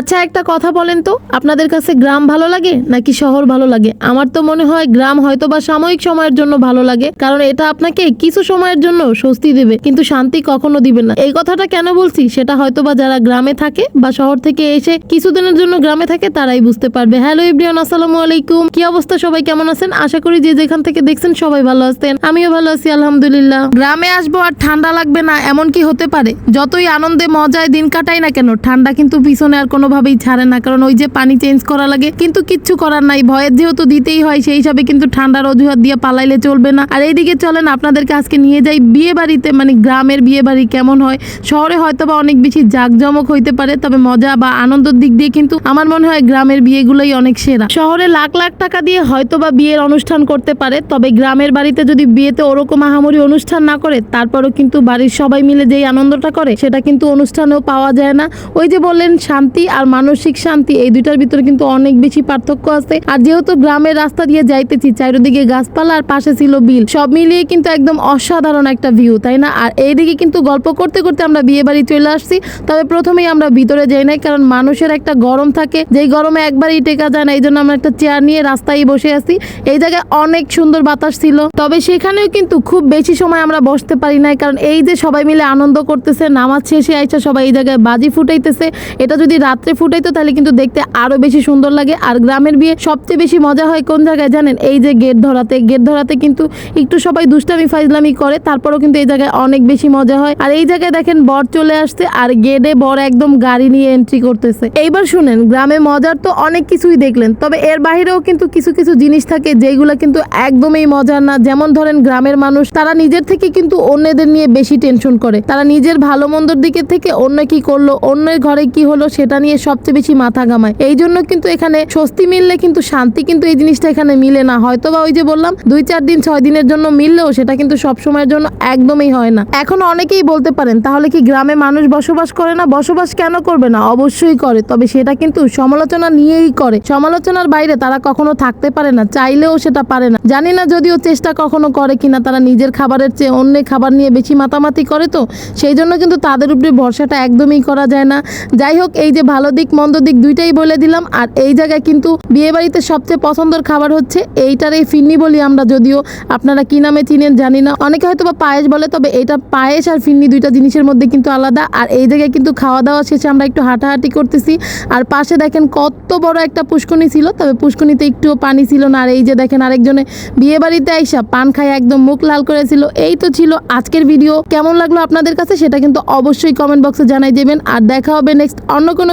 আচ্ছা একটা কথা বলেন তো। আপনাদের কাছে গ্রাম ভালো লাগে নাকি শহর ভালো লাগে? আমার তো মনে হয় গ্রাম হয়তো বা সাময়িক সময়ের জন্য ভালো লাগে, কারণ এটা আপনাকে কিছু সময়ের জন্য স্বস্তি দেবে, কিন্তু শান্তি কখনো দিবে না। এই কথাটা কেন বলছি? সেটা হয়তো বা যারা গ্রামে থাকে বা শহর থেকে এসে কিছুদিনের জন্য গ্রামে থাকে, তারাই বুঝতে পারবে। হ্যালো ইব্রিয়ান আসসালামু আলাইকুম। কি অবস্থা? সবাই কেমন আছেন? আশা করি যে যেখান থেকে দেখছেন সবাই ভালো আছেন। আমিও ভালো আছি, আলহামদুলিল্লাহ। গ্রামে আসব আর ঠান্ডা লাগবে না এমন কি হতে পারে। যতই আনন্দে মজায় দিন কাটাই না কেন, ঠান্ডা কিন্তু পিছনে আর কোনোভাবেই ছাড়ে না, কারণ ওই যে পানি চেঞ্জ করা লাগে, কিন্তু কিচ্ছু করার নাই। ভয়ের যেহেতু দিতেই হয়, সেই হিসাবে কিন্তু ঠান্ডার অজুহাত দিয়ে পালাইলে চলবে না। আর এইদিকে চলেন, আপনাদেরকে আজকে নিয়ে যাই বিয়ে বাড়িতে মানে গ্রামের বিয়ে বাড়ি কেমন হয়। শহরে হয়তো বা অনেক বেশি জাঁকজমক হইতে পারে, তবে মজা বা আনন্দের দিক দিয়ে কিন্তু আমার মনে হয় গ্রামের বিয়েগুলোই অনেক সেরা। শহরে লাখ লাখ টাকা দিয়ে হয়তো বা বিয়ের অনুষ্ঠান করতে পারে, তবে গ্রামের বাড়িতে যদি বিয়েতে ওরকম আহামরি অনুষ্ঠান না করে, তারপরও কিন্তু বাড়ির সবাই মিলে যেই আনন্দটা করে, সেটা কিন্তু অনুষ্ঠানেও পাওয়া যায় না। ওই যে বললেন শান্তি আর মানসিক শান্তি, এই দুইটার ভিতরে কিন্তু অনেক বেশি পার্থক্য আছে। আর যেহেতু গ্রামের রাস্তা দিয়ে যাইতেছি, চারিদিকে গাছপালা আর পাশে ছিল বিল। সব মিলিয়ে কিন্তু একদম অসাধারণ একটা ভিউ তাই না? আর এইদিকে কিন্তু গল্প করতে করতে আমরা বিয়ে বাড়ি চলে আসছি। তবে প্রথমেই আমরা ভিতরে যাই নাই, কারণ মানুষের একটা গরম থাকে। যেই গরমে একবারই টেকা যায় না এই জন্য আমরা একটা চেয়ার নিয়ে রাস্তায় বসে আছি। এই জায়গায় অনেক সুন্দর বাতাস ছিল। তবে সেখানেও কিন্তু খুব বেশি সময় আমরা বসতে পারি নাই, কারণ এই যে সবাই মিলে আনন্দ করতেছে, নামাজ শেষে আইসা সবাই এই জায়গায় বাজি ফুটাইতেছে। এটা যদি রাত্রে ফুটাইতো তাহলে কিন্তু দেখতে আরও বেশি সুন্দর লাগে। আর গ্রামের বিয়ে সবচেয়ে বেশি মজা হয় কোন জায়গায় জানেন? এই যে গেট ধরাতে। গেট ধরাতে কিন্তু একটু সবাই দুষ্টামি ফাইজলামি করে, তারপরও কিন্তু এই জায়গায় অনেক বেশি মজা হয়। আর এই জায়গায় দেখেন বর চলে আসছে আর গেটে বর একদম গাড়ি নিয়ে এন্ট্রি করতেছে। এইবার শুনেন, গ্রামে মজার তো অনেক কিছুই দেখলেন, তবে এর বাইরেও কিন্তু কিছু কিছু জিনিস থাকে যেগুলো কিন্তু একদমই মজার না। যেমন ধরেন গ্রামের মানুষ, তারা নিজের থেকে কিন্তু অন্যদের নিয়ে বেশি টেনশন করে। তারা নিজের ভালো মন্দর দিকে থেকে অন্য কি করল, অন্যের ঘরে কি হলো সেটা নিয়ে সবচেয়ে বেশি মাথা ঘামায়। এই জন্য কিন্তু এখানে স্বস্তি মিললে কিন্তু শান্তি কিন্তু এই জিনিসটা এখানে মিলে না। হয়তো বা ওই যে বললাম, দুই চার দিন, ছয় দিনের জন্য মিললেও সেটা কিন্তু সব সময়ের জন্য একদমই হয় না। এখন অনেকেই বলতে পারেন, তাহলে কি গ্রামে মানুষ বসবাস করে না? বসবাস কেন করবে না? অবশ্যই করে। তবে সেটা কিন্তু সমালোচনা নিয়েই করে। সমালোচনার বাইরে তারা কখনো থাকতে পারে না, চাইলেও সেটা পারে না। জানি না যদিও চেষ্টা কখনো করে কিনা, তারা নিজের খাবারের চেয়ে অন্য খাবার নিয়ে বেশি মাতামাতি করে তো, সেই জন্য কিন্তু তাদের উপরে ভরসাটা একদমই করা যায় না। যাই হোক, এই যে ভালো দিক, মন্দ দিক দুইটাই বলে দিলাম। আর এই জায়গায় কিন্তু বিয়ে বাড়িতে সবচেয়ে পছন্দের খাবার হচ্ছে এইটার এই ফিন্নি বলি আমরা যদিও আপনারা কি নামে চিনেন জানি না। অনেকে হয়তো বা পায়েস বলে, তবে এটা পায়েস আর ফিন্নি দুইটা জিনিসের মধ্যে কিন্তু আলাদা। আর এই জায়গায় কিন্তু খাওয়া দাওয়া শেষে আমরা একটু হাঁটাহাঁটি করতেছি। আর পাশে দেখেন কত বড় একটা পুষ্কনি ছিল, তবে পুষ্কনিতে একটুও পানি ছিল না। আর এই যে দেখেন আরেকজনে বিয়ে বাড়িতে আইসা পান খায়, একদম মুখ লাল করেছিল। এই তো ছিল আজকের ভিডিও। কেমন লাগল আপনাদের কাছে? সেটা কিন্তু অবশ্যই কমেন্ট বক্সে জানাই দেবেন। আর দেখা হবে নেক্সট অন্য কোনো